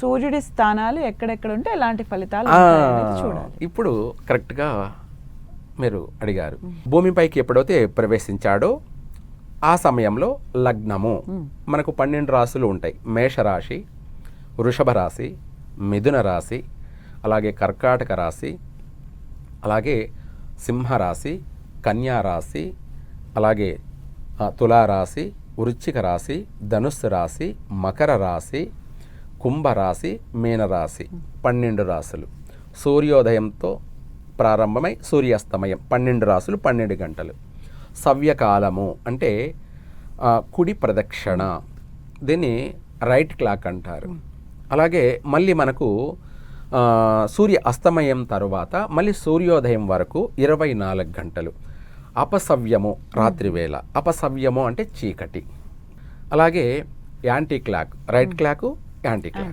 సూర్యుడి స్థానాలు ఎక్కడెక్కడ ఉంటే ఎలాంటి ఫలితాలు చూడాలి. ఇప్పుడు కరెక్ట్గా మీరు అడిగారు. భూమిపైకి ఎప్పుడైతే ప్రవేశించాడో ఆ సమయంలో లగ్నము. మనకు పన్నెండు రాశులు ఉంటాయి. మేషరాశి వృషభ రాశి మిథున రాశి అలాగే కర్కాటక రాశి అలాగే సింహరాశి కన్యా రాశి అలాగే తులారాశి వృశ్చిక రాశి ధనుస్సు రాశి మకర రాశి కుంభరాశి మీనరాశి పన్నెండు రాశులు. సూర్యోదయంతో ప్రారంభమై సూర్యాస్తమయం పన్నెండు రాసులు పన్నెండు గంటలు. సవ్యకాలము అంటే కుడి ప్రదక్షిణ. దీన్ని రైట్ క్లాక్ అంటారు. అలాగే మళ్ళీ మనకు సూర్య అస్తమయం తరువాత మళ్ళీ సూర్యోదయం వరకు ఇరవై నాలుగు గంటలు. అపసవ్యము రాత్రివేళ అపసవ్యము అంటే చీకటి. అలాగే anti clock right clock anti clock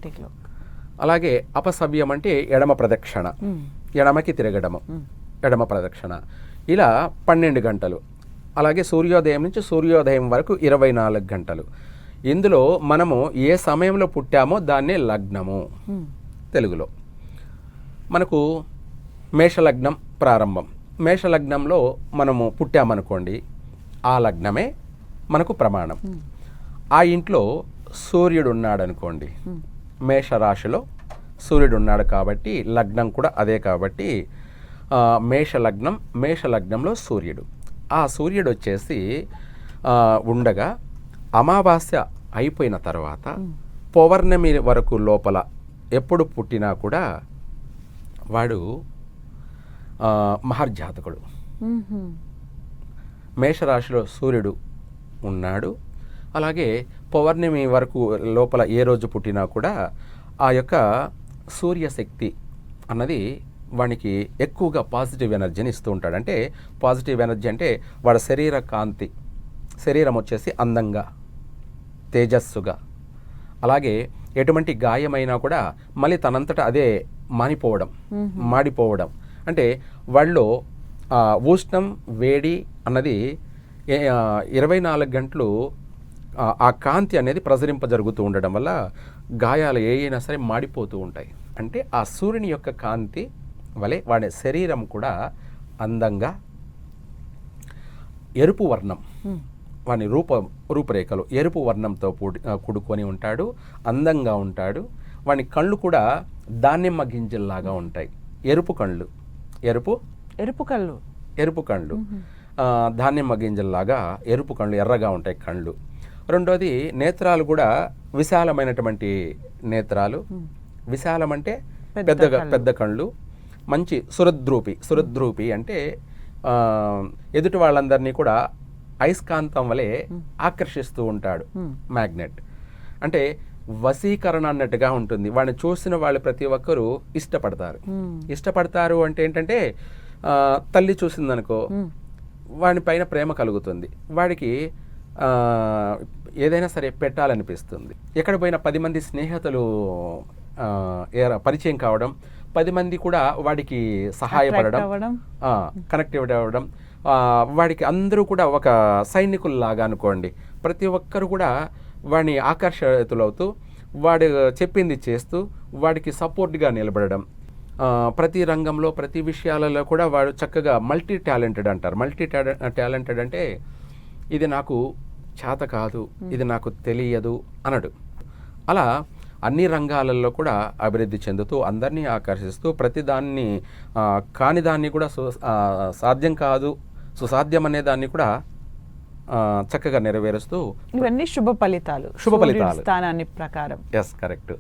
అలాగే అపసవ్యం అంటే ఎడమ ప్రదక్షిణ. ఎడమకి తిరగడము. ఎడమ ప్రదక్షిణ. ఇలా పన్నెండు గంటలు. అలాగే సూర్యోదయం నుంచి సూర్యోదయం వరకు ఇరవై నాలుగు గంటలు. ఇందులో మనము ఏ సమయంలో పుట్టామో దాన్నే లగ్నము. తెలుగులో. మనకు మేషలగ్నం ప్రారంభం. మేషలగ్నంలో మనము పుట్టామనుకోండి ఆ లగ్నమే మనకు ప్రమాణం. ఆ ఇంట్లో సూర్యుడు ఉన్నాడు అనుకోండి మేషరాశిలో సూర్యుడు ఉన్నాడు కాబట్టి లగ్నం కూడా అదే కాబట్టి ఆ, మేషలగ్నం మేషలగ్నంలో సూర్యుడు. ఆ సూర్యుడు వచ్చేసి ఉండగా అమావాస్య అయిపోయిన తర్వాత పౌర్ణమి వరకు లోపల ఎప్పుడు పుట్టినా కూడా వాడు మహర్జాతకుడు. మేషరాశిలో సూర్యుడు ఉన్నాడు. అలాగే పౌర్ణమి వరకు లోపల ఏ రోజు పుట్టినా కూడా ఆ యొక్క సూర్యశక్తి అన్నది వానికి ఎక్కువగా పాజిటివ్ ఎనర్జీని ఇస్తూ ఉంటాడు. అంటే పాజిటివ్ ఎనర్జీ అంటే వాడి శరీర కాంతి శరీరం వచ్చేసి అందంగా తేజస్సుగా. అలాగే ఎటువంటి గాయమైనా కూడా మళ్ళీ తనంతట అదే మానిపోవడం మాడిపోవడం. అంటే వాళ్ళలో ఆ, ఉష్ణం వేడి అన్నది ఇరవై నాలుగు గంటలు ఆ, కాంతి అనేది ప్రసరింప జరుగుతూ ఉండడం వల్ల గాయాలు ఏ అయినా సరే మాడిపోతూ ఉంటాయి. అంటే ఆ సూర్యుని యొక్క కాంతి వలె వాడి శరీరం కూడా అందంగా ఎరుపు వర్ణం వాని రూప రూపురేఖలు ఎరుపు వర్ణంతో పూడి కూడుకొని ఉంటాడు అందంగా ఉంటాడు. వాని కళ్ళు కూడా దానిమ్మ గింజల్లాగా ఉంటాయి. ఎరుపు కళ్ళు. ఎరుపు? ఎరుపు కళ్ళు. ఎరుపు కళ్ళు. ఆ, దానిమ్మ గింజల్లాగా ఎరుపు కళ్ళు ఎర్రగా ఉంటాయి కళ్ళు. రెండోది నేత్రాలు కూడా విశాలమైనటువంటి నేత్రాలు. విశాలం అంటే పెద్ద పెద్దగా. పెద్ద కళ్ళు మంచి సురద్రూపి సురద్రూపి అంటే ఎదుటి వాళ్ళందరినీ కూడా అయస్కాంతం వలె ఆకర్షిస్తూ ఉంటాడు మ్యాగ్నెట్. అంటే వశీకరణ అన్నట్టుగా ఉంటుంది. వాడిని చూసిన వాళ్ళు ప్రతి ఒక్కరూ ఇష్టపడతారు. ఇష్టపడతారు అంటే ఏంటంటే తల్లి చూసిందనుకో వాడి పైన ప్రేమ కలుగుతుంది. వాడికి ఏదైనా సరే పెట్టాలనిపిస్తుంది. ఎక్కడ పోయినా పది మంది స్నేహితులు పరిచయం కావడం పది మంది కూడా వాడికి సహాయపడడం. కనెక్టివిటీ అవ్వడం. వాడికి అందరూ కూడా ఒక సైనికుల్లాగా అనుకోండి. ప్రతి ఒక్కరు కూడా వాడిని ఆకర్షితులవుతూ వాడు చెప్పింది చేస్తూ వాడికి సపోర్ట్గా నిలబడడం. ప్రతి రంగంలో ప్రతి విషయాలలో కూడా వాడు చక్కగా మల్టీ టాలెంటెడ్ అంటారు. మల్టీ టాలెంటెడ్ అంటే ఇది నాకు చేత కాదు. ఇది నాకు తెలియదు అనడు. అలా అన్ని రంగాలలో కూడా అభివృద్ధి చెందుతూ అందరినీ ఆకర్షిస్తూ ప్రతి దాన్ని ఆ, కాని దాన్ని కూడా సు సాధ్యం కాదు సుసాధ్యం అనే దాన్ని కూడా చక్కగా నెరవేరుస్తూ ఇవన్నీ శుభ ఫలితాలు. శుభ ఫలితాలు. స్థానాన్ని ప్రకారం. Yes correct